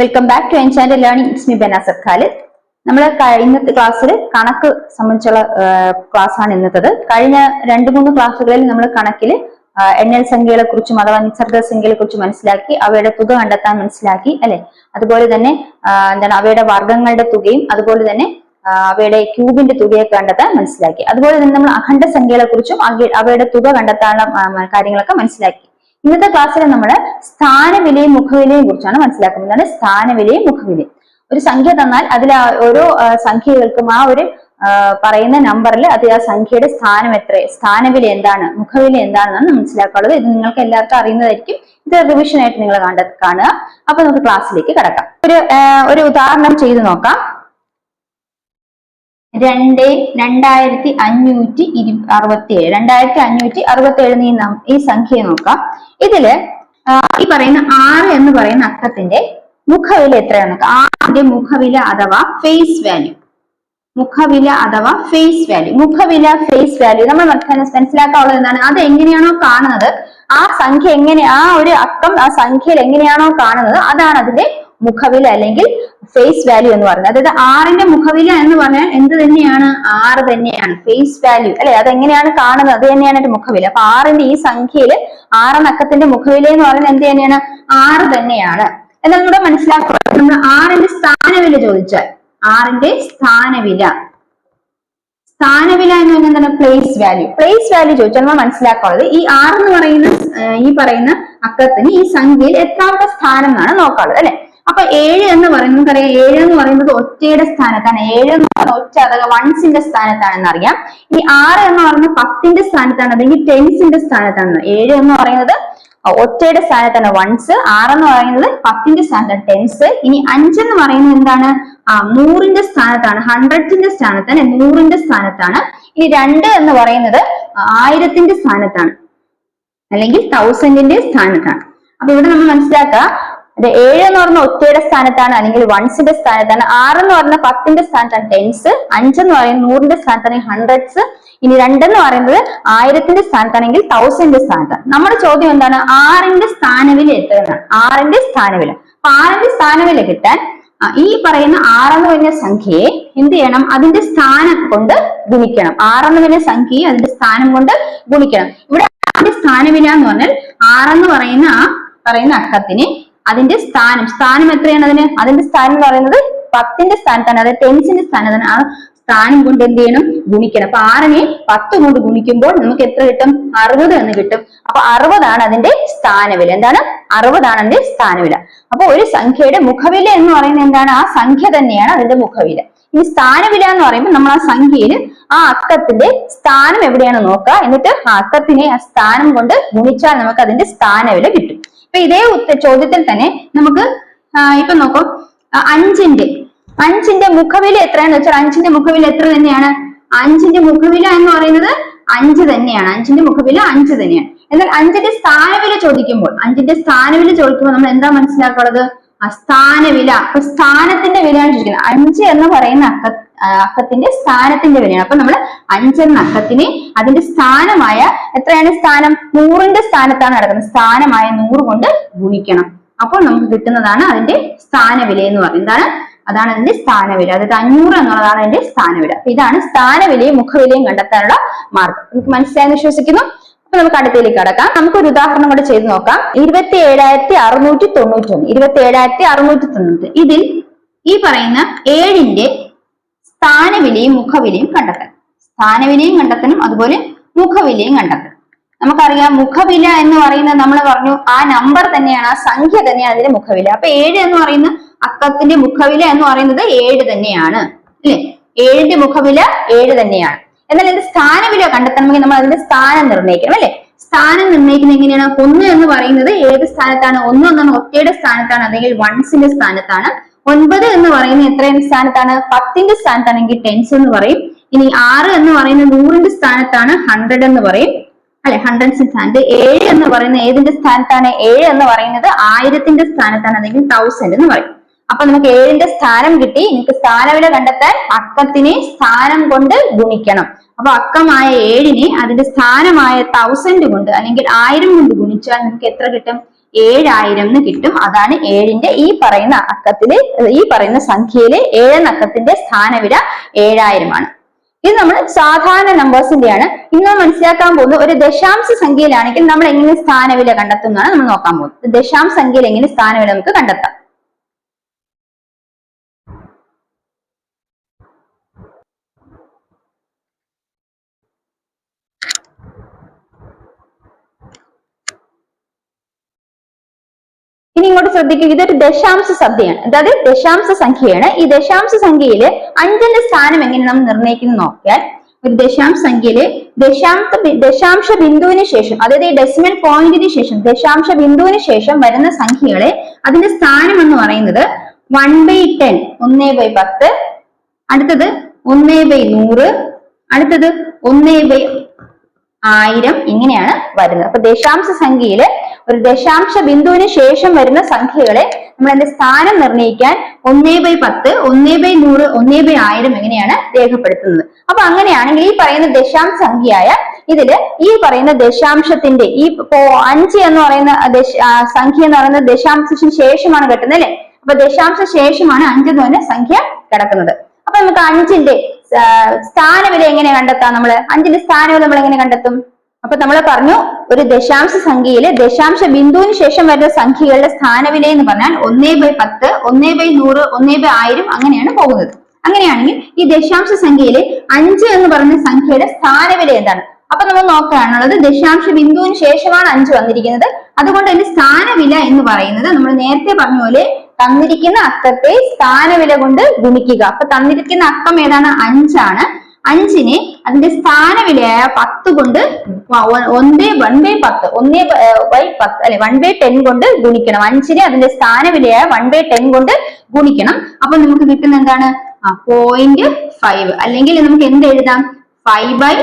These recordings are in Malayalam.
Welcome back to enchanted learning it's me Benazir Khalid നമ്മൾ ഇന്നത്തെ ക്ലാസ്സിൽ കണക്ക് സംബന്ധിച്ചുള്ള ക്ലാസ് ആണ് ഇന്നത്തത്. കഴിഞ്ഞ രണ്ട് മൂന്ന് ക്ലാസ്സുകളിൽ നമ്മൾ കണക്കിൽ എണ്ണൽ സംഖ്യകളെ കുറിച്ചും അഥവാ നിസർഗ സംഖ്യകളെ കുറിച്ചും മനസ്സിലാക്കി അവയുടെ തുക കണ്ടെത്താൻ മനസ്സിലാക്കി അല്ലെ? അതുപോലെ തന്നെ എന്താണ് അവയുടെ വർഗങ്ങളുടെ തുകയും അതുപോലെ തന്നെ അവയുടെ ക്യൂബിന്റെ തുകയൊക്കെ കണ്ടെത്താൻ മനസ്സിലാക്കി. അതുപോലെ തന്നെ നമ്മൾ അഖണ്ഡ സംഖ്യകളെ കുറിച്ചും അവയുടെ തുക കണ്ടെത്താനുള്ള കാര്യങ്ങളൊക്കെ മനസ്സിലാക്കി. ഇന്നത്തെ ക്ലാസ്സിൽ നമ്മൾ സ്ഥാനവിലയും മുഖവിലയും കുറിച്ചാണ് മനസ്സിലാക്കുന്നത്. സ്ഥാനവിലയും മുഖവിലയും. ഒരു സംഖ്യ തന്നാൽ അതിൽ ഓരോ സംഖ്യകൾക്കും ആ ഒരു പറയുന്ന നമ്പറിൽ അത് ആ സംഖ്യയുടെ സ്ഥാനം എത്ര? സ്ഥാനവില എന്താണ്? മുഖവില എന്താണെന്നാണ് മനസ്സിലാക്കാനുള്ളത്. ഇത് നിങ്ങൾക്ക് എല്ലാവർക്കും അറിയുന്നതായിരിക്കും. ഇത് റിവിഷൻ ആയിട്ട് നിങ്ങൾ കാണുക. അപ്പൊ നമുക്ക് ക്ലാസ്സിലേക്ക് കടക്കാം. ഒരു ഒരു ഉദാഹരണം ചെയ്തു നോക്കാം. രണ്ട് രണ്ടായിരത്തി അഞ്ഞൂറ്റി ഇരു അറുപത്തി ഏഴ് രണ്ടായിരത്തി അഞ്ഞൂറ്റി അറുപത്തി ഏഴ് ഈ ഈ സംഖ്യ നോക്കാം. ഇതിൽ ഈ പറയുന്ന ആറ് എന്ന് പറയുന്ന അക്കത്തിന്റെ മുഖവില എത്രയാണ് ആറിന്റെ മുഖവില അഥവാ ഫേസ് വാല്യൂ മുഖവില അഥവാ ഫേസ് വാല്യൂ മുഖവില ഫേസ് വാല്യൂ നമ്മൾ മനസ്സിലാ- മനസ്സിലാക്കാനുള്ളത് എന്താണ്? അത് എങ്ങനെയാണോ കാണുന്നത് ആ സംഖ്യ എങ്ങനെ ആ ഒരു അക്കം ആ സംഖ്യയിൽ എങ്ങനെയാണോ കാണുന്നത് അതാണ് അതിന്റെ മുഖവില അല്ലെങ്കിൽ ഫേസ് വാല്യൂ എന്ന് പറയുന്നത്. അതായത് ആറിന്റെ മുഖവില എന്ന് പറഞ്ഞാൽ എന്ത് തന്നെയാണ്? ആറ് തന്നെയാണ്. ഫേസ് വാല്യൂ അല്ലെ? അതെങ്ങനെയാണ് കാണുന്നത്? അത് തന്നെയാണ് എന്റെ മുഖവില. അപ്പൊ ആറിന്റെ ഈ സംഖ്യയിൽ ആറനക്കത്തിന്റെ മുഖവില എന്ന് പറയുന്നത് എന്ത് തന്നെയാണ്? ആറ് തന്നെയാണ്. എന്നാൽ നമ്മുടെ മനസ്സിലാക്കുക നമ്മൾ ആറിന്റെ സ്ഥാനവില ചോദിച്ചാൽ ആറിന്റെ സ്ഥാനവില. സ്ഥാനവില എന്ന് പറഞ്ഞാൽ എന്താണ്? പ്ലേസ് വാല്യൂ പ്ലേസ് വാല്യൂ ചോദിച്ചാൽ നമ്മൾ മനസ്സിലാക്കാനുള്ളത് ഈ ആറ് എന്ന് പറയുന്ന ഈ പറയുന്ന അക്കത്തിന് ഈ സംഖ്യയിൽ എത്രാമത്തെ സ്ഥാനം എന്നാണ് നോക്കാനുള്ളത് അല്ലെ? അപ്പൊ ഏഴ് എന്ന് പറയുന്നത് നമുക്കറിയാം ഏഴ് എന്ന് പറയുന്നത് ഒറ്റയുടെ സ്ഥാനത്താണ്. ഏഴ് എന്ന് പറയുന്നത് ഒറ്റ അഥവാ വൺസിന്റെ സ്ഥാനത്താണെന്ന് അറിയാം. ഇനി ആറ് എന്ന് പറയുന്നത് പത്തിന്റെ സ്ഥാനത്താണ്. അല്ലെങ്കിൽ ടെൻസിന്റെ സ്ഥാനത്താണ്. ഏഴ് എന്ന് പറയുന്നത് ഒറ്റയുടെ സ്ഥാനത്താണ് വൺസ് ആറെന്ന് പറയുന്നത് പത്തിന്റെ സ്ഥാനത്താണ് ടെൻസ് ഇനി അഞ്ചെന്ന് പറയുന്നത് എന്താണ്? നൂറിന്റെ സ്ഥാനത്താണ്. ഹൺഡ്രഡിന്റെ സ്ഥാനത്താണ്. നൂറിന്റെ സ്ഥാനത്താണ്. ഇനി രണ്ട് എന്ന് പറയുന്നത് ആയിരത്തിന്റെ സ്ഥാനത്താണ്. അല്ലെങ്കിൽ തൗസൻഡിന്റെ സ്ഥാനത്താണ്. അപ്പൊ ഇവിടെ നമ്മൾ മനസ്സിലാക്കുക ഏഴ് എന്ന് പറഞ്ഞ ഒറ്റയുടെ സ്ഥാനത്താണ് അല്ലെങ്കിൽ വൺസിന്റെ സ്ഥാനത്താണ് ആറ് എന്ന് പറഞ്ഞ പത്തിന്റെ സ്ഥാനത്താണ് ടെൻസ് അഞ്ചെന്ന് പറയുന്നത് നൂറിന്റെ സ്ഥാനത്താണെങ്കിൽ ഹൺഡ്രഡ്സ് ഇനി രണ്ടെന്ന് പറയുന്നത് ആയിരത്തിന്റെ സ്ഥാനത്താണെങ്കിൽ തൗസൻഡിന്റെ സ്ഥാനത്താണ്. നമ്മുടെ ചോദ്യം എന്താണ്? ആറിന്റെ സ്ഥാനവില എത്ര എന്നാണ്. ആറിന്റെ സ്ഥാനവില. അപ്പൊ ആറിന്റെ സ്ഥാനവില കിട്ടാൻ ഈ പറയുന്ന ആറെന്ന് പറഞ്ഞ സംഖ്യയെ എന്ത് ചെയ്യണം? അതിന്റെ സ്ഥാനം കൊണ്ട് ഗുണിക്കണം. ആറെന്ന് പറഞ്ഞ സംഖ്യയെ അതിന്റെ സ്ഥാനം കൊണ്ട് ഗുണിക്കണം. ഇവിടെ അതിന്റെ സ്ഥാനവില എന്ന് പറഞ്ഞാൽ ആറെന്ന് പറയുന്ന ആ പറയുന്ന അക്കത്തിന് അതിന്റെ സ്ഥാനം. സ്ഥാനം എത്രയാണ് അതിന്? അതിന്റെ സ്ഥാനം എന്ന് പറയുന്നത് പത്തിന്റെ സ്ഥാനത്താണ്. അതായത് ടെൻസിന്റെ സ്ഥാനത്താണ്. സ്ഥാനം കൊണ്ട് എന്ത് ചെയ്യണം? ഗുണിക്കണം. അപ്പൊ ആറിനെ പത്ത് കൊണ്ട് ഗുണിക്കുമ്പോൾ നമുക്ക് എത്ര കിട്ടും? അറുപത് എന്ന് കിട്ടും. അപ്പൊ അറുപതാണ് അതിന്റെ സ്ഥാനവില. എന്താണ്? അറുപതാണ് അതിന്റെ സ്ഥാനവില. അപ്പൊ ഒരു സംഖ്യയുടെ മുഖവില എന്ന് പറയുന്നത് എന്താണ്? ആ സംഖ്യ തന്നെയാണ് അതിന്റെ മുഖവില. ഇനി സ്ഥാനവില എന്ന് പറയുമ്പോൾ നമ്മൾ ആ സംഖ്യയിൽ ആ അക്കത്തിന്റെ സ്ഥാനം എവിടെയാണ് നോക്കുക? എന്നിട്ട് ആ അക്കത്തിനെ ആ സ്ഥാനം കൊണ്ട് ഗുണിച്ചാൽ നമുക്ക് അതിന്റെ സ്ഥാനവില കിട്ടും. ഇപ്പൊ ഇതേ ചോദ്യത്തിൽ തന്നെ നമുക്ക് ഇപ്പൊ നോക്കാം. അഞ്ചിന്റെ അഞ്ചിന്റെ മുഖവില എത്രയാന്ന് വെച്ചാൽ അഞ്ചിന്റെ മുഖവില എത്ര തന്നെയാണ്? അഞ്ചിന്റെ മുഖവില എന്ന് പറയുന്നത് അഞ്ച് തന്നെയാണ്. അഞ്ചിന്റെ മുഖവില അഞ്ച് തന്നെയാണ്. എന്നാൽ അഞ്ചിന്റെ സ്ഥാനവില ചോദിക്കുമ്പോൾ അഞ്ചിന്റെ സ്ഥാനവില ചോദിക്കുമ്പോൾ നമ്മൾ എന്താ മനസ്സിലാക്കുന്നത് ആ സ്ഥാനവില അപ്പൊ സ്ഥാനത്തിന്റെ വിലയാണ് ചോദിക്കുന്നത്. അഞ്ച് എന്ന് പറയുന്ന അക്ക അക്കത്തിന്റെ സ്ഥാനത്തിന്റെ വിലയാണ്. അപ്പൊ നമ്മൾ അഞ്ചെന്ന അക്കത്തിനെ അതിന്റെ സ്ഥാനമായ എത്രയാണ് സ്ഥാനം? നൂറിന്റെ സ്ഥാനത്താണ് നടക്കുന്നത്. സ്ഥാനമായ നൂറ് കൊണ്ട് ഗുണിക്കണം. അപ്പോൾ നമുക്ക് കിട്ടുന്നതാണ് അതിന്റെ സ്ഥാനവില എന്ന് പറയുന്നത്. എന്താണ്? അതാണ് അതിന്റെ സ്ഥാനവില അതായത് അഞ്ഞൂറ് എന്നുള്ളതാണ് അതിന്റെ സ്ഥാനവില അപ്പൊ ഇതാണ് സ്ഥാനവിലയും മുഖവിലയും കണ്ടെത്താനുള്ള മാർഗം. നമുക്ക് മനസ്സിലായെന്ന് വിശ്വസിക്കുന്നു? അപ്പൊ നമുക്ക് അടുത്തതിലേക്ക് കടക്കാം. നമുക്ക് ഒരു ഉദാഹരണം കൂടെ ചെയ്ത് നോക്കാം. ഇരുപത്തി ഏഴായിരത്തി അറുന്നൂറ്റി തൊണ്ണൂറ്റി ഒന്ന് ഇരുപത്തി ഏഴായിരത്തി അറുന്നൂറ്റി തൊണ്ണൂറ്റി ഇതിൽ ഈ പറയുന്ന ഏഴിന്റെ സ്ഥാനവിലയും മുഖവിലയും കണ്ടെത്തണം സ്ഥാനവിലയും കണ്ടെത്തണം അതുപോലെ മുഖവിലയും കണ്ടെത്തണം നമുക്കറിയാം മുഖവില എന്ന് പറയുന്നത് നമ്മൾ പറഞ്ഞു ആ നമ്പർ തന്നെയാണ് ആ സംഖ്യ തന്നെയാണ് അതിന്റെ മുഖവില. അപ്പൊ ഏഴ് എന്ന് പറയുന്ന അക്കത്തിന്റെ മുഖവില എന്ന് പറയുന്നത് ഏഴ് തന്നെയാണ്. അല്ലെ? ഏഴിന്റെ മുഖവില ഏഴ് തന്നെയാണ്. എന്നാൽ ഇതിന്റെ സ്ഥാനവില കണ്ടെത്തണമെങ്കിൽ നമ്മൾ അതിന്റെ സ്ഥാനം നിർണയിക്കണം അല്ലെ? സ്ഥാനം നിർണയിക്കുന്നത് എങ്ങനെയാണ്? ഒന്ന് എന്ന് പറയുന്നത് ഏത് സ്ഥാനത്താണ്? ഒന്ന് എന്നാണ് ഒറ്റയുടെ സ്ഥാനത്താണ് അല്ലെങ്കിൽ വൺസിന്റെ സ്ഥാനത്താണ്. ഒൻപത് എന്ന് പറയുന്നത് എത്രയുടെ സ്ഥാനത്താണ്? പത്തിന്റെ സ്ഥാനത്താണെങ്കിൽ ടെൻസ് എന്ന് പറയും. ഇനി ആറ് എന്ന് പറയുന്നത് നൂറിന്റെ സ്ഥാനത്താണ് ഹൺഡ്രഡ് എന്ന് പറയും. അല്ലെ? ഹൺഡ്രഡ്സിന്റെ സ്ഥാനത്ത് ഏഴ് എന്ന് പറയുന്നത് ഏതിന്റെ സ്ഥാനത്താണ്? ഏഴ് എന്ന് പറയുന്നത് ആയിരത്തിന്റെ സ്ഥാനത്താണ് അല്ലെങ്കിൽ തൗസൻഡ് എന്ന് പറയും. അപ്പൊ നമുക്ക് ഏഴിന്റെ സ്ഥാനം കിട്ടി. എനിക്ക് സ്ഥാനവില കണ്ടെത്താൻ അക്കത്തിനെ സ്ഥാനം കൊണ്ട് ഗുണിക്കണം. അപ്പൊ അക്കമായ ഏഴിനെ അതിന്റെ സ്ഥാനമായ തൗസൻഡ് കൊണ്ട് അല്ലെങ്കിൽ ആയിരം കൊണ്ട് ഗുണിച്ചാൽ നമുക്ക് എത്ര കിട്ടും? ഏഴായിരം എന്ന് കിട്ടും. അതാണ് ഏഴിന്റെ ഈ പറയുന്ന അക്കത്തിൽ ഈ പറയുന്ന സംഖ്യയിലെ ഏഴെന്ന അക്കത്തിന്റെ സ്ഥാനവില ഏഴായിരമാണ്. ഇത് നമ്മൾ സാധാരണ നമ്പേഴ്സിന്റെയാണ് ഇന്ന് മനസ്സിലാക്കാൻ പോകുന്നത് ഒരു ദശാംശ സംഖ്യയിലാണെങ്കിൽ നമ്മൾ എങ്ങനെ സ്ഥാനവില കണ്ടെത്തുന്നതാണ് നമ്മൾ നോക്കാൻ പോകുന്നത്. ദശാംശ സംഖ്യയിൽ എങ്ങനെ സ്ഥാനവില നമുക്ക് കണ്ടെത്താം. ഇനി ഇങ്ങോട്ട് ശ്രദ്ധിക്കുക ഇതൊരു ദശാംശ സംഖ്യയാണ് അതായത് ദശാംശ സംഖ്യയാണ്. ഈ ദശാംശ സംഖ്യയിൽ അഞ്ചിന്റെ സ്ഥാനം എങ്ങനെ നമ്മൾ നിർണയിക്കുന്നു നോക്കിയാൽ ഒരു ദശാംശ സംഖ്യയിൽ ദശാംശ ദശാംശ ബിന്ദുവിന് ശേഷം അതായത് ഈ ഡെസിമൽ പോയിന്റിന് ശേഷം ദശാംശ ബിന്ദുവിന് ശേഷം വരുന്ന സംഖ്യകളെ അതിന്റെ സ്ഥാനം എന്ന് പറയുന്നത് വൺ ബൈ ടെൻ ഒന്നേ ബൈ പത്ത് അടുത്തത് ഒന്നേ ബൈ നൂറ് അടുത്തത് ഒന്നേ ബൈ ആയിരം ഇങ്ങനെയാണ് വരുന്നത്. അപ്പൊ ദശാംശ സംഖ്യയിൽ ഒരു ദശാംശ ബിന്ദുവിന് ശേഷം വരുന്ന സംഖ്യകളെ നമ്മൾ അതിന്റെ സ്ഥാനം നിർണയിക്കാൻ ഒന്നേ ബൈ പത്ത് ഒന്നേ ബൈ നൂറ് ഒന്നേ ബൈ ആയിരം എങ്ങനെയാണ് രേഖപ്പെടുത്തുന്നത്. അപ്പൊ അങ്ങനെയാണെങ്കിൽ ഈ പറയുന്ന ദശാംശ സംഖ്യയായ ഇതിൽ ഈ പറയുന്ന ദശാംശത്തിന്റെ ഈ അഞ്ച് എന്ന് പറയുന്ന ദശ സംഖ്യ എന്ന് പറയുന്നത് ദശാംശത്തിന് ശേഷമാണ് കിട്ടുന്നത് അല്ലെ? അപ്പൊ ദശാംശ ശേഷമാണ് അഞ്ച് എന്ന് പറഞ്ഞ സംഖ്യ കിടക്കുന്നത്. അപ്പൊ നമുക്ക് അഞ്ചിന്റെ സ്ഥാനവില എങ്ങനെ കണ്ടെത്താം നമ്മൾ? അഞ്ചിന്റെ സ്ഥാനവില നമ്മൾ എങ്ങനെ കണ്ടെത്തും? അപ്പൊ നമ്മൾ പറഞ്ഞു ഒരു ദശാംശ സംഖ്യയിൽ ദശാംശ ബിന്ദുവിന് ശേഷം വരുന്ന സംഖ്യകളുടെ സ്ഥാനവില എന്ന് പറഞ്ഞാൽ ഒന്നേ ബൈ പത്ത് ഒന്നേ ബൈ നൂറ് ഒന്നേ ബൈ ആയിരം അങ്ങനെയാണ് പോകുന്നത്. അങ്ങനെയാണെങ്കിൽ ഈ ദശാംശ സംഖ്യയിൽ അഞ്ച് എന്ന് പറഞ്ഞ സംഖ്യയുടെ സ്ഥാനവില എന്താണ്? അപ്പൊ നമ്മൾ നോക്കുകയാണുള്ളത് ദശാംശ ബിന്ദുവിന് ശേഷമാണ് അഞ്ച് വന്നിരിക്കുന്നത്. അതുകൊണ്ട് അതിന്റെ സ്ഥാനവില എന്ന് പറയുന്നത് നമ്മൾ നേരത്തെ പറഞ്ഞ പോലെ തന്നിരിക്കുന്ന അക്കത്തെ സ്ഥാനവില കൊണ്ട് ഗുണിക്കുക. അപ്പൊ തന്നിരിക്കുന്ന അക്കം ഏതാണ്? അഞ്ചാണ്. അഞ്ചിനെ അതിന്റെ സ്ഥാനവിലയായ പത്ത് കൊണ്ട് ഒന്നേ വൺ ബൈ പത്ത് ഒന്നേ ബൈ പത്ത് അല്ലെ വൺ ബൈ ടെൻ കൊണ്ട് ഗുണിക്കണം. അഞ്ചിനെ അതിന്റെ സ്ഥാനവിലയായ വൺ ബൈ ടെൻ കൊണ്ട് ഗുണിക്കണം. അപ്പൊ നമുക്ക് കിട്ടുന്ന എന്താണ്? പോയിന്റ് ഫൈവ് അല്ലെങ്കിൽ നമുക്ക് എന്ത് എഴുതാം? Five by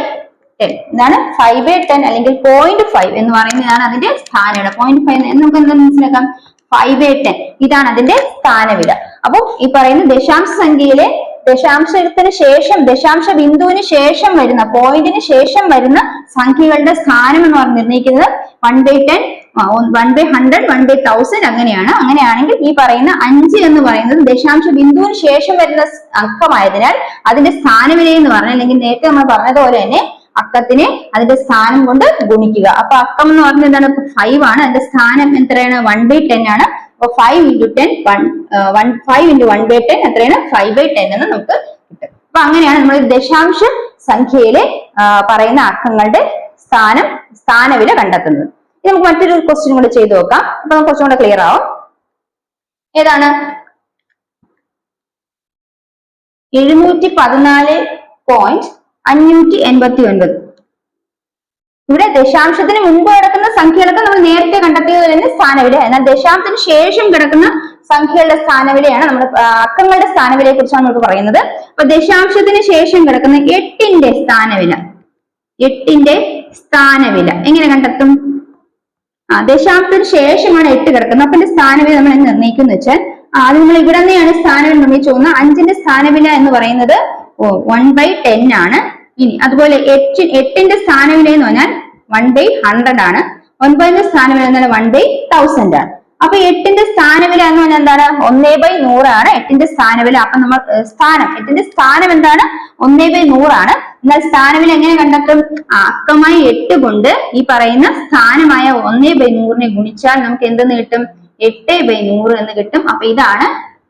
ten. എന്താണ് ഫൈവ് ബൈ ടെൻ അല്ലെങ്കിൽ പോയിന്റ് ഫൈവ് എന്ന് പറയുന്നതാണ് അതിന്റെ സ്ഥാനവില. പോയിന്റ് ഫൈവ് നമുക്ക് എന്താ മനസ്സിലാക്കാം? ഫൈവ് എ ടെൻ ഇതാണ് അതിന്റെ സ്ഥാനവില അപ്പോൾ ഈ പറയുന്ന ദശാംശ സംഖ്യയിലെ ദശാംശത്തിന് ശേഷം ദശാംശ ബിന്ദുവിന് ശേഷം വരുന്ന പോയിന്റിന് ശേഷം വരുന്ന സംഖ്യകളുടെ സ്ഥാനം എന്ന് പറഞ്ഞ് നിർണയിക്കുന്നത് one by ten one by hundred one by thousand അങ്ങനെയാണ്. അങ്ങനെയാണെങ്കിൽ ഈ പറയുന്ന അഞ്ച് എന്ന് പറയുന്നത് ദശാംശ ബിന്ദുവിന് ശേഷം വരുന്ന അക്കം അക്കമായതിനാൽ അതിന്റെ സ്ഥാനവില എന്ന് പറഞ്ഞാൽ അല്ലെങ്കിൽ നേരത്തെ നമ്മൾ പറഞ്ഞതുപോലെ തന്നെ അക്കത്തിനെ അതിന്റെ സ്ഥാനം കൊണ്ട് ഗുണിക്കുക. അപ്പൊ അക്കം എന്ന് പറഞ്ഞാൽ എന്താണ്? ഫൈവ് ആണ്. അതിന്റെ സ്ഥാനം എത്രയാണ്? വൺ ബൈ ടെൻ ആണ്. അപ്പൊ five into ten one one five into one by ten എത്രയാണ്? ഫൈവ് ബൈ ടെൻ എന്ന് നമുക്ക് കിട്ടും. അപ്പൊ അങ്ങനെയാണ് നമ്മൾ ദശാംശ സംഖ്യയിലെ പറയുന്ന അക്കങ്ങളുടെ സ്ഥാനം സ്ഥാനവില കണ്ടെത്തുന്നത്. ഇനി നമുക്ക് മറ്റൊരു ക്വസ്റ്റ്യൻ കൂടെ ചെയ്തു നോക്കാം. അപ്പൊ നമുക്ക് കുറച്ചും കൂടെ ക്ലിയർ ആവും. ഏതാണ്? എഴുന്നൂറ്റി പതിനാല് പോയിന്റ് അഞ്ഞൂറ്റി എൺപത്തി ഒൻപത് ഇവിടെ ദശാംശത്തിന് മുൻപ് കിടക്കുന്ന സംഖ്യകളൊക്കെ നമ്മൾ നേരത്തെ കണ്ടെത്തിയത് തന്നെ സ്ഥാനവില. എന്നാൽ ദശാംശത്തിന് ശേഷം കിടക്കുന്ന സംഖ്യകളുടെ സ്ഥാനവിലയാണ് നമ്മൾ അക്കങ്ങളുടെ സ്ഥാനവിലയെ കുറിച്ചാണ് നമുക്ക് പറയുന്നത്. അപ്പൊ ദശാംശത്തിന് ശേഷം കിടക്കുന്ന എട്ടിന്റെ സ്ഥാനവില. എട്ടിന്റെ സ്ഥാനവില. എങ്ങനെ കണ്ടെത്തും? ആ ദശാംശത്തിന് ശേഷമാണ് എട്ട് കിടക്കുന്നത്. അപ്പൊ എന്റെ സ്ഥാനവില നമ്മൾ എങ്ങനെ നിർണയിക്കും വെച്ചാൽ അത് നമ്മൾ ഇവിടെ തന്നെയാണ് സ്ഥാനവില നിർണയിച്ചു പോകുന്നത്. അഞ്ചിന്റെ സ്ഥാനവില എന്ന് പറയുന്നത് വൺ ബൈ ടെൻ ആണ്. ഇനി അതുപോലെ എട്ട് എട്ടിന്റെ സ്ഥാനവില എന്ന് പറഞ്ഞാൽ വൺ ബൈ ഹൺഡ്രഡ് ആണ്. ഒൻപതിന്റെ സ്ഥാനവില എന്ന് പറഞ്ഞാൽ വൺ ബൈ തൗസൻഡ് ആണ്. അപ്പൊ എട്ടിന്റെ സ്ഥാനവില എന്ന് പറഞ്ഞാൽ എന്താണ്? ഒന്നേ ബൈ നൂറാണ് എട്ടിന്റെ സ്ഥാനവില. അപ്പൊ നമ്മൾ സ്ഥാനം. എട്ടിന്റെ സ്ഥാനം എന്താണ്? ഒന്നേ ബൈ നൂറാണ് എന്നാൽ സ്ഥാനവില എങ്ങനെ കണ്ടെത്തും? അക്കമായി എട്ട് കൊണ്ട് ഈ പറയുന്ന സ്ഥാനമായ ഒന്നേ ബൈ നൂറിനെ ഗുണിച്ചാൽ നമുക്ക് എന്തെന്ന് കിട്ടും? എട്ട് ബൈ നൂറ് എന്ന് കിട്ടും. അപ്പൊ ഇതാണ്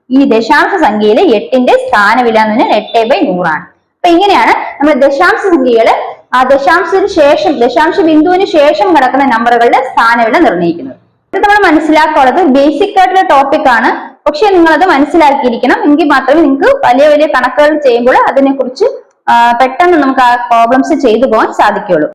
ഈ ദശാംശ സംഖ്യയിലെ എട്ടിന്റെ സ്ഥാനവില എന്ന് പറഞ്ഞാൽ എട്ട് ബൈ നൂറാണ് അപ്പൊ ഇങ്ങനെയാണ് നമ്മൾ ദശാംശ സംഖ്യകൾ. ആ ദശാംശത്തിന് ശേഷം ദശാംശ ബിന്ദുവിന് ശേഷം കിടക്കുന്ന നമ്പറുകളുടെ സ്ഥാനവില നിർണയിക്കുന്നത്. ഇത് നമ്മൾ മനസ്സിലാക്കാനുള്ളത് ബേസിക് ആയിട്ടുള്ള ടോപ്പിക് ആണ്. പക്ഷെ നിങ്ങൾ അത് മനസ്സിലാക്കിയിരിക്കണം. എങ്കിൽ മാത്രമേ നിങ്ങൾക്ക് വലിയ വലിയ കണക്കുകൾ ചെയ്യുമ്പോൾ അതിനെക്കുറിച്ച് പെട്ടെന്ന് നമുക്ക് ആ പ്രോബ്ലംസ് ചെയ്തു പോകാൻ സാധിക്കുള്ളൂ